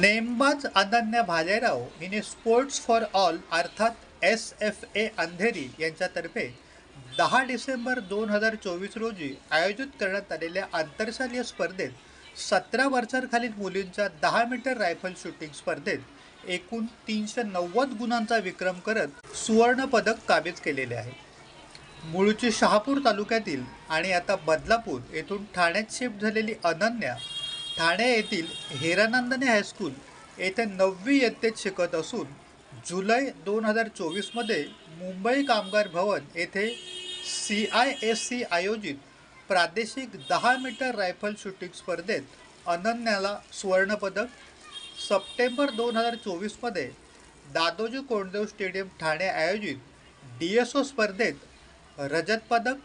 नेमबाज अनन्या भालेराव हिने sports for all अर्थात एस एफ ए अंधेरी यांच्यातर्फे दहा डिसेंबर दोन हजार चोवीस रोजी आयोजित करण्यात आलेल्या आंतरशालीय स्पर्धेत सतरा वर्षांखालील मुलींच्या दहा मीटर रायफल शूटिंग स्पर्धेत एकूण तीनशे नव्वद गुणांचा विक्रम करत सुवर्णपदक काबीज केलेले आहे. मूळची शहापूर तालुक्यातील आणि आता बदलापूर येथून ठाण्यात शिफ्ट झालेली अनन्या ठाणे येथील हेरानंदने हायस्कूल येथे नववी इयत्तेत शिकत असून जुलै दोन हजार चोवीसमध्ये मुंबई कामगार भवन येथे सी आय एस सी आयोजित प्रादेशिक दहा मीटर रायफल शूटिंग स्पर्धेत अनन्याला सुवर्णपदक. सप्टेंबर दोन हजार चोवीसमध्ये दादोजी कोंडदेव स्टेडियम ठाणे आयोजित डी एस ओ स्पर्धेत रजत पदक.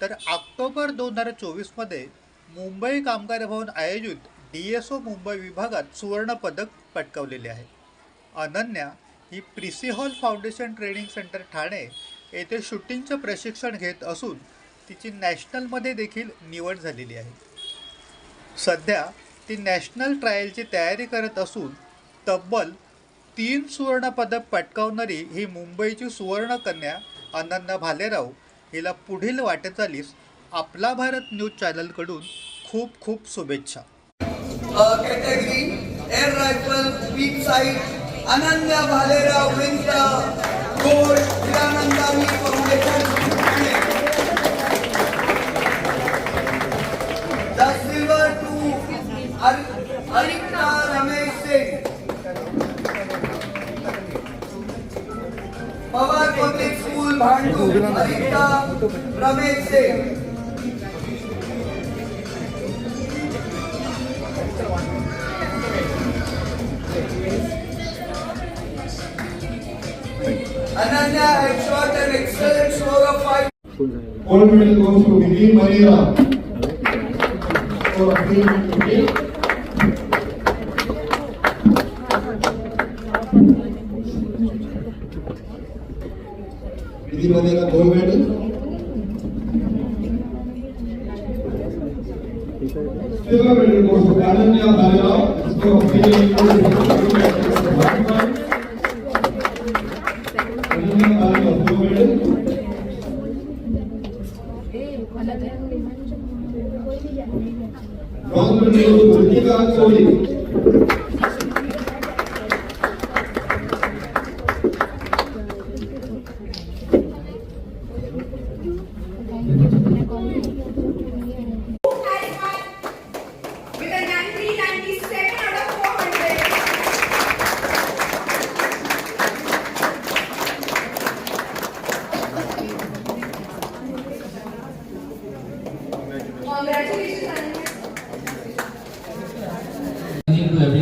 तर ऑक्टोबर दोन हजार चोवीसमध्ये मुंबई कामगार भवन आयोजित डी एस ओ मुंबई विभागात सुवर्णपदक पटकावलेले आहे. अनन्या ही प्रिसी hall foundation training center Thane येथे शूटिंगचं प्रशिक्षण घेत असून तिची नॅशनलमध्ये देखील निवड झालेली आहे. सध्या ती नॅशनल ट्रायलची तयारी करत असून तब्बल तीन सुवर्णपदक पटकावणारी ही मुंबईची सुवर्णकन्या अनन्या भालेराव हिला पुढील वाटचालीस आपला भारत न्यूज चॅनलकडून खूप खूप शुभेच्छा category air rifle peek sight Ananya Bhalerao विंत gold Hiranandani foundation the silver to Arika Ramesh Singh Pawar public school भांडू Arika Ramesh Singh Ananya had shot an excellent score of five. Gold medal goes to Vivi Marina. For a team Vivi. Vivi Marina gold medal. Silver medal goes to Ananya Bhalerao. For a team Ananya Bangabandhu পত্রিকা চলে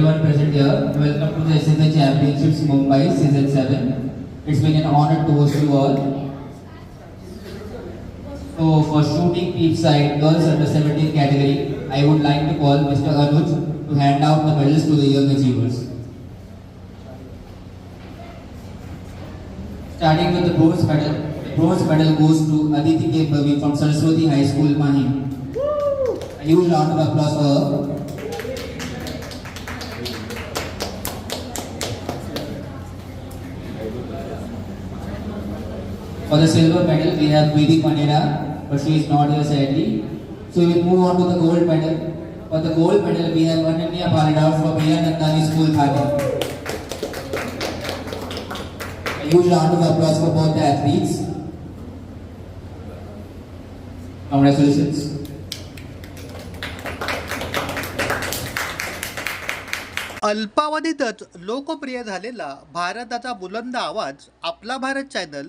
everyone present here. Welcome to the SSA Championships Mumbai Season 7. It's been an honor to host you all. So for shooting peep side girls under 17 category, I would like to call Mr. Anuj to hand out the medals to the young achievers. Starting with the bronze medal, the bronze medal goes to Aditi K. From Saraswati High School, Mahim. A huge round of applause for her. For the silver medal, we have Vedi Pandita, but she is not here sadly. So we will move on to the gold medal. For the gold medal, we have Ananya Palida from Riya Nandani School, Thane. A huge round of applause for both the athletes. Congratulations. अल्पावधीतच लोकप्रिय झालेला भारताचा बुलंद आवाज आपला Bharat channel